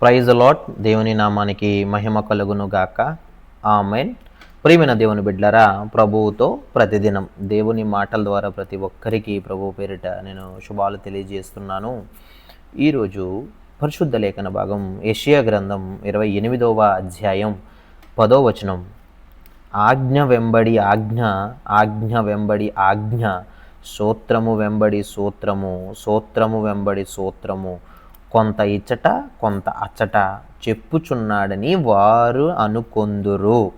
Praise lot దేవుని నామానికి మహిమ కలుగును గాక ఆమెన్. ప్రియమైన దేవుని బిడ్డరా ప్రభువుతో ప్రతిదినం దేవుని మాటల ద్వారా ప్రతి ఒక్కరికి ప్రభు పేరిట నేను శుభాలు తెలియజేస్తున్నాను. ఈరోజు పరిశుద్ధ లేఖన భాగం ఏషియా గ్రంథం ఇరవై ఎనిమిదవ అధ్యాయం పదో వచనం. ఆజ్ఞ వెంబడి ఆజ్ఞ ఆజ్ఞ వెంబడి ఆజ్ఞ సూత్రము వెంబడి సూత్రము సూత్రము వెంబడి సూత్రము. కొంత ఇచ్చట కొంత అచ్చట చెప్పుచున్నాడని వారు అనుకొందురు.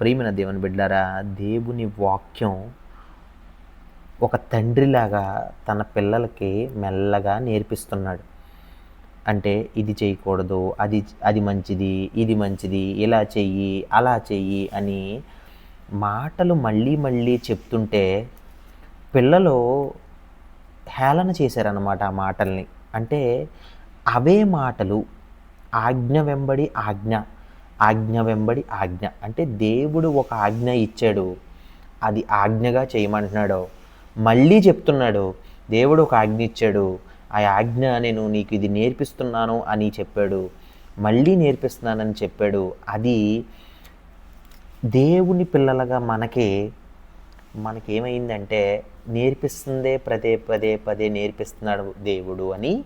ప్రియమైన దేవుని బిడ్డారా దేవుని వాక్యం ఒక తండ్రిలాగా తన పిల్లలకి మెల్లగా నేర్పిస్తున్నాడు. అంటే ఇది చేయకూడదు అది అది మంచిది ఇది మంచిది ఇలా చెయ్యి అలా చెయ్యి అని మాటలు మళ్ళీ మళ్ళీ చెప్తుంటే పిల్లలు హేళన చేశారన్నమాట ఆ మాటల్ని. అంటే అవే మాటలు ఆజ్ఞ వెంబడి ఆజ్ఞ ఆజ్ఞ వెంబడి ఆజ్ఞ. అంటే దేవుడు ఒక ఆజ్ఞ ఇచ్చాడు. అది ఆజ్ఞగా చేయమంటున్నాడు. మళ్ళీ చెప్తున్నాడు దేవుడు ఒక ఆజ్ఞ ఇచ్చాడు. ఆ ఆజ్ఞ నేను నీకు ఇది నేర్పిస్తున్నాను అని చెప్పాడు. మళ్ళీ నేర్పిస్తున్నానని చెప్పాడు. అది దేవుని పిల్లలుగా మనకి మనకేమైందంటే నేర్పిస్తుందే పదే పదే పదే నేర్పిస్తున్నాడు దేవుడు అని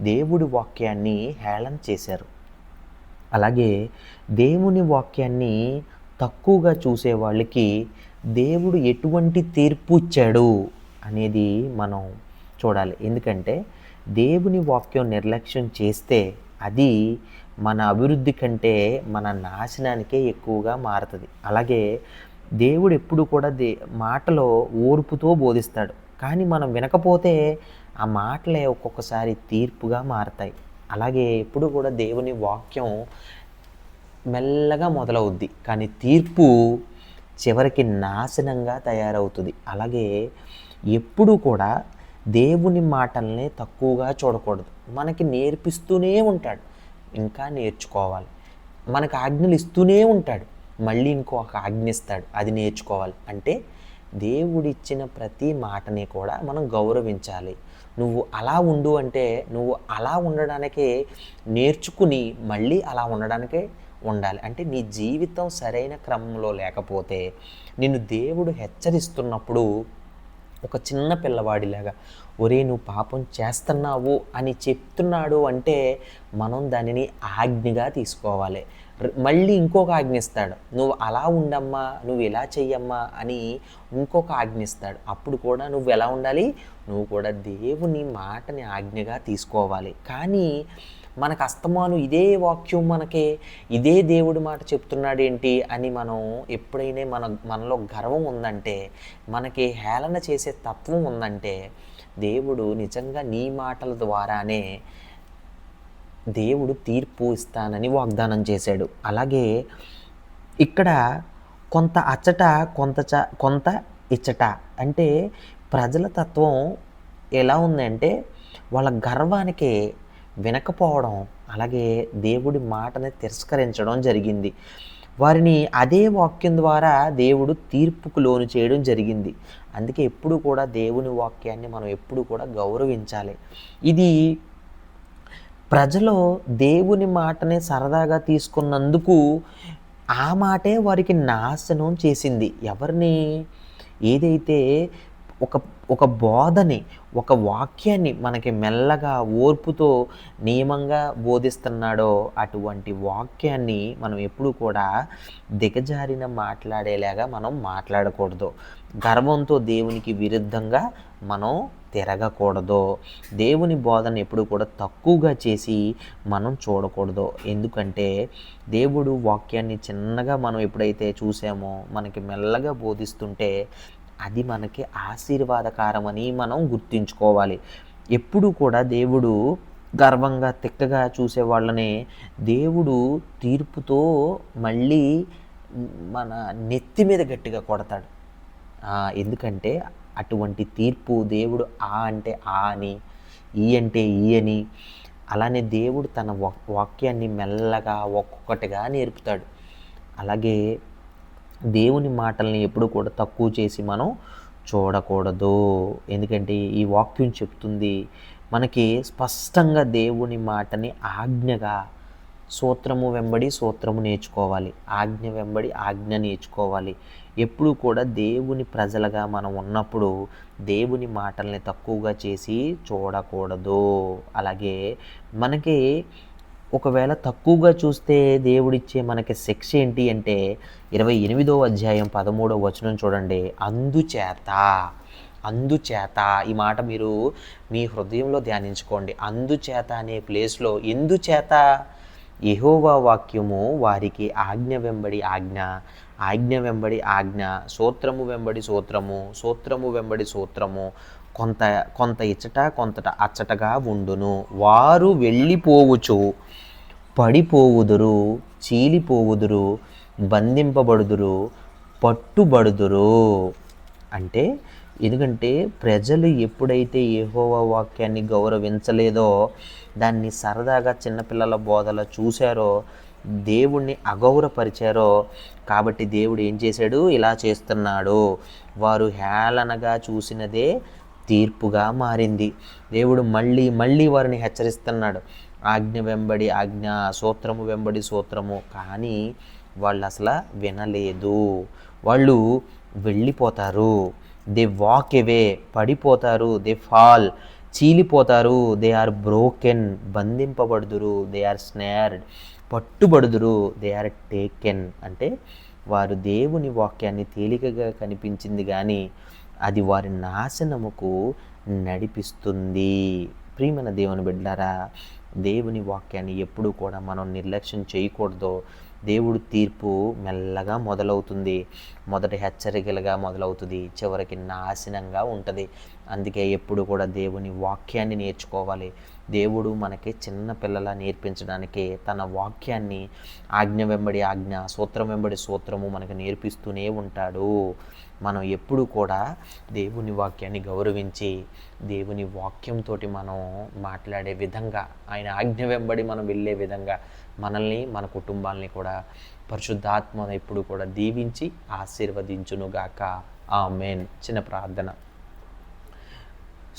దేవుడి వాక్యాన్ని హేళన చేశారు. అలాగే దేవుని వాక్యాన్ని తక్కువగా చూసే వాళ్ళకి దేవుడు ఎటువంటి తీర్పు ఇచ్చాడు అనేది మనం చూడాలి. ఎందుకంటే దేవుని వాక్యం నిర్లక్ష్యం చేస్తే అది మన అభివృద్ధి కంటే మన నాశనానికే ఎక్కువగా మారుతుంది. అలాగే దేవుడు ఎప్పుడు కూడా దే మాటలో ఓర్పుతో బోధిస్తాడు. కానీ మనం వినకపోతే ఆ మాటలే ఒక్కొక్కసారి తీర్పుగా మారతాయి. అలాగే ఎప్పుడు కూడా దేవుని వాక్యం మెల్లగా మొదలవుద్ది. కానీ తీర్పు చివరికి నాశనంగా తయారవుతుంది. అలాగే ఎప్పుడు కూడా దేవుని మాటల్ని తక్కువగా చూడకూడదు. మనకి నేర్పిస్తూనే ఉంటాడు. ఇంకా నేర్చుకోవాలి. మనకు ఆజ్ఞలు ఇస్తూనే ఉంటాడు. మళ్ళీ ఇంకొక ఆజ్ఞ ఇస్తాడు. అది నేర్చుకోవాలి. అంటే దేవుడిచ్చిన ప్రతి మాటని కూడా మనం గౌరవించాలి. నువ్వు అలా ఉండు అంటే నువ్వు అలా ఉండడానికే నేర్చుకుని మళ్ళీ అలా ఉండడానికే ఉండాలి. అంటే నీ జీవితం సరైన క్రమంలో లేకపోతే నిన్ను దేవుడు హెచ్చరిస్తున్నప్పుడు ఒక చిన్న పిల్లవాడిలాగా ఒరే నువ్వు పాపం చేస్తున్నావు అని చెప్తున్నాడు అంటే మనం దానిని ఆజ్ఞగా తీసుకోవాలి. మళ్ళీ ఇంకొక ఆజ్ఞిస్తాడు. నువ్వు అలా ఉండమ్మా నువ్వు ఇలా చెయ్యమ్మా అని ఇంకొక ఆజ్ఞిస్తాడు. అప్పుడు కూడా నువ్వు ఎలా ఉండాలి? నువ్వు కూడా దేవుని మాటని ఆజ్ఞగా తీసుకోవాలి. కానీ మనకు అస్తమాను ఇదే వాక్యం మనకి ఇదే దేవుడి మాట చెప్తున్నాడు ఏంటి అని మనం ఎప్పుడైనా మన మనలో గర్వం ఉందంటే మనకి హేళన చేసే తత్వం ఉందంటే దేవుడు నిజంగా నీ మాటల ద్వారానే దేవుడు తీర్పు ఇస్తానని వాగ్దానం చేశాడు. అలాగే ఇక్కడ కొంత అచ్చట కొంత చ కొంత ఇచ్చట అంటే ప్రజల తత్వం ఎలా ఉందంటే వాళ్ళ గర్వానికి వినకపోవడం అలాగే దేవుడి మాటని తిరస్కరించడం జరిగింది. వారిని అదే వాక్యం ద్వారా దేవుడు తీర్పుకు లోను చేయడం జరిగింది. అందుకే ఎప్పుడు కూడా దేవుని వాక్యాన్ని మనం ఎప్పుడు కూడా గౌరవించాలి. ఇది ప్రజలు దేవుని మాటని సరదాగా తీసుకున్నందుకు ఆ మాటే వారికి నాశనం చేసింది. ఎవరిని? ఏదైతే ఒక ఒక బోధని ఒక వాక్యాన్ని మనకి మెల్లగా ఓర్పుతో నియమంగా బోధిస్తున్నాడో అటువంటి వాక్యాన్ని మనం ఎప్పుడు కూడా దిగజారిన మాట్లాడేలాగా మనం మాట్లాడకూడదు. గర్వంతో దేవునికి విరుద్ధంగా మనం తిరగకూడదు. దేవుని బోధన ఎప్పుడు కూడా తక్కువగా చేసి మనం చూడకూడదు. ఎందుకంటే దేవుడు వాక్యాన్ని చిన్నగా మనం ఎప్పుడైతే చూసామో మనకి మెల్లగా బోధిస్తుంటే అది మనకి ఆశీర్వాదకరమని మనం గుర్తుంచుకోవాలి. ఎప్పుడు కూడా దేవుడు గర్వంగా తిక్కగా చూసే వాళ్ళని దేవుడు తీర్పుతో మళ్ళీ మన నెత్తి మీద గట్టిగా కొడతాడు. ఎందుకంటే అటువంటి తీర్పు దేవుడు ఆ అంటే ఆ అని ఈ అంటే ఈ అని అలానే దేవుడు తన వాక్యాన్ని మెల్లగా ఒక్కొక్కటిగా నేర్పుతాడు. అలాగే దేవుని మాటల్ని ఎప్పుడు కూడా తక్కువ చేసి మనం చూడకూడదు. ఎందుకంటే ఈ వాక్యం చెప్తుంది మనకి స్పష్టంగా దేవుని మాటని ఆజ్ఞగా సూత్రము వెంబడి సూత్రము నేర్చుకోవాలి. ఆజ్ఞ వెంబడి ఆజ్ఞ నేర్చుకోవాలి. ఎప్పుడు కూడా దేవుని ప్రజలుగా మనం ఉన్నప్పుడు దేవుని మాటల్ని తక్కువగా చేసి చూడకూడదు. అలాగే మనకి ఒకవేళ తక్కువగా చూస్తే దేవుడిచ్చే మనకి శిక్ష ఏంటి అంటే ఇరవై ఎనిమిదో అధ్యాయం పదమూడో వచనం చూడండి. అందుచేత అందుచేత ఈ మాట మీరు మీ హృదయంలో ధ్యానించుకోండి. అందుచేత అనే ప్లేస్లో ఎందుచేత యహోవా వాక్యము వారికి ఆజ్ఞ వెంబడి ఆజ్ఞ ఆజ్ఞ వెంబడి ఆజ్ఞ సూత్రము వెంబడి సూత్రము సూత్రము వెంబడి సూత్రము కొంత కొంత ఇచ్చట కొంత అచ్చటగా ఉండును. వారు వెళ్ళిపోవచ్చు పడిపోవుదురు చీలిపోవుదురు బంధింపబడుదురు పట్టుబడుదురు. అంటే ఎందుకంటే ప్రజలు ఎప్పుడైతే ఏహోవా వాక్యాన్ని గౌరవించలేదో దాన్ని సరదాగా చిన్నపిల్లల బోధలో చూశారో దేవుణ్ణి అగౌరపరిచారో కాబట్టి దేవుడు ఏం చేశాడు? ఇలా చేస్తున్నాడు. వారు హేళనగా చూసినదే తీర్పుగా మారింది. దేవుడు మళ్ళీ మళ్ళీ వారిని హెచ్చరిస్తున్నాడు. ఆజ్ఞ వెంబడి ఆజ్ఞ సూత్రము వెంబడి సూత్రము. కానీ వాళ్ళు అసలు వినలేదు. వాళ్ళు వెళ్ళిపోతారు. దే వాక్ ఎవే పడిపోతారు. They fall. చీలిపోతారు. They are broken బంధింపబడుదురు. దే ఆర్ స్నేర్డ్ పట్టుబడుదురు. దే ఆర్ టేకెన్ అంటే వారు దేవుని వాక్యాన్ని తేలికగా కనిపించింది కానీ అది వారి నాశనముకు నడిపిస్తుంది. ప్రియమైన దేవుని బిడ్డారా దేవుని వాక్యాన్ని ఎప్పుడు కూడా మనం నిర్లక్ష్యం చేయకూడదు. దేవుడు తీర్పు మెల్లగా మొదలవుతుంది. మొదటి హెచ్చరికలుగా మొదలవుతుంది. చివరికి నాశనంగా ఉంటుంది. అందుకే ఎప్పుడు కూడా దేవుని వాక్యాన్ని నేర్చుకోవాలి. దేవుడు మనకి చిన్న పిల్లల నేర్పించడానికి తన వాక్యాన్ని ఆజ్ఞ వెంబడి ఆజ్ఞ సూత్రం వెంబడి సూత్రము మనకు నేర్పిస్తూనే ఉంటాడు. మనం ఎప్పుడు కూడా దేవుని వాక్యాన్ని గౌరవించి దేవుని వాక్యంతో మనం మాట్లాడే విధంగా ఆయన ఆజ్ఞ వెంబడి మనం వెళ్ళే విధంగా మనల్ని మన కుటుంబాలని కూడా పరిశుద్ధాత్మ ఎప్పుడు కూడా దీవించి ఆశీర్వదించునుగాక. ఆ మెయిన్ చిన్న ప్రార్థన.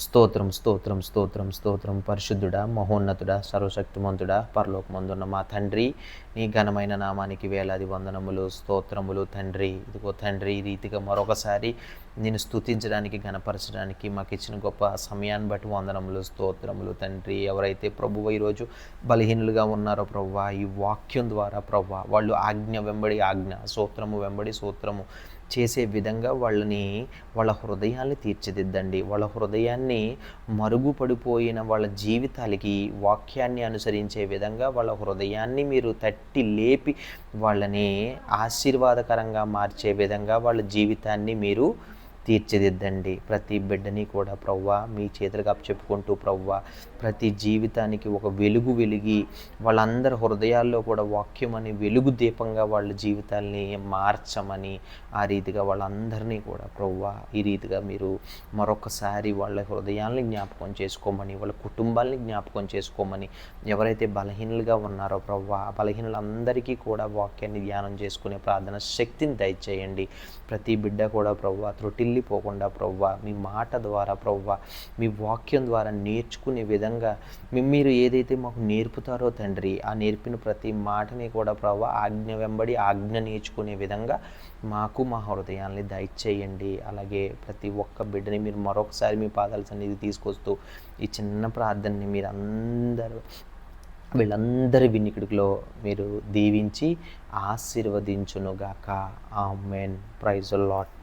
స్తోత్రం స్తోత్రం స్తోత్రం స్తోత్రం. పరిశుద్ధుడా మహోన్నతుడా సర్వశక్తిమంతుడా పరలోకమందున్న మా తండ్రి. నీ ఘనమైన నామానికి వేలాది వందనములు స్తోత్రములు తండ్రి. ఇదిగో తండ్రి రీతిగా మరొకసారి నేను స్తుతించడానికి గణపరచడానికి మాకు ఇచ్చిన గొప్ప సమయాన్ని బట్టి వందనములు స్తోత్రములు తండ్రి. ఎవరైతే ప్రభువ ఈరోజు బలహీనులుగా ఉన్నారో ప్రవ్వా ఈ వాక్యం ద్వారా ప్రవ్వా వాళ్ళు ఆజ్ఞ వెంబడి ఆజ్ఞ సూత్రము వెంబడి సూత్రము చేసే విధంగా వాళ్ళని వాళ్ళ హృదయాన్ని తీర్చిదిద్దండి. వాళ్ళ హృదయాన్ని మరుగుపడిపోయిన వాళ్ళ జీవితాలకి వాక్యాన్ని అనుసరించే విధంగా వాళ్ళ హృదయాన్ని మీరు తట్టి లేపి వాళ్ళని ఆశీర్వాదకరంగా మార్చే విధంగా వాళ్ళ జీవితాన్ని మీరు తీర్చిదిద్దండి. ప్రతి బిడ్డని కూడా ప్రవ్వా మీ చేతులుగా చెప్పుకుంటూ ప్రవ్వా ప్రతి జీవితానికి ఒక వెలుగు వెలిగి వాళ్ళందరి హృదయాల్లో కూడా వాక్యం అని వెలుగు దీపంగా వాళ్ళ జీవితాల్ని మార్చమని ఆ రీతిగా వాళ్ళందరినీ కూడా ప్రవ్వా ఈ రీతిగా మీరు మరొకసారి వాళ్ళ హృదయాల్ని జ్ఞాపకం చేసుకోమని వాళ్ళ కుటుంబాల్ని జ్ఞాపకం చేసుకోమని ఎవరైతే బలహీనులుగా ఉన్నారో ప్రవ్వా ఆ బలహీనులందరికీ కూడా వాక్యాన్ని ధ్యానం చేసుకునే ప్రార్థన శక్తిని దయచేయండి. ప్రతి బిడ్డ కూడా ప్రవ్వా వెళ్ళిపోకుండా ప్రవ్వా మీ మాట ద్వారా ప్రవ్వా మీ వాక్యం ద్వారా నేర్చుకునే విధంగా మీరు ఏదైతే మాకు నేర్పుతారో తండ్రి ఆ నేర్పిన ప్రతి మాటని కూడా ప్రవ్వా ఆజ్ఞ వెంబడి ఆజ్ఞ నేర్చుకునే విధంగా మాకు మా హృదయాన్ని దయచేయండి. అలాగే ప్రతి ఒక్క బిడ్డని మీరు మరొకసారి మీ పాదాల సన్నిధి తీసుకొస్తూ ఈ చిన్న ప్రార్థనని మీరు అందరూ వీళ్ళందరి వినికిడిలో మీరు దీవించి ఆశీర్వదించునుగాక. ఆ మెయిన్ ప్రైజ్ లాట్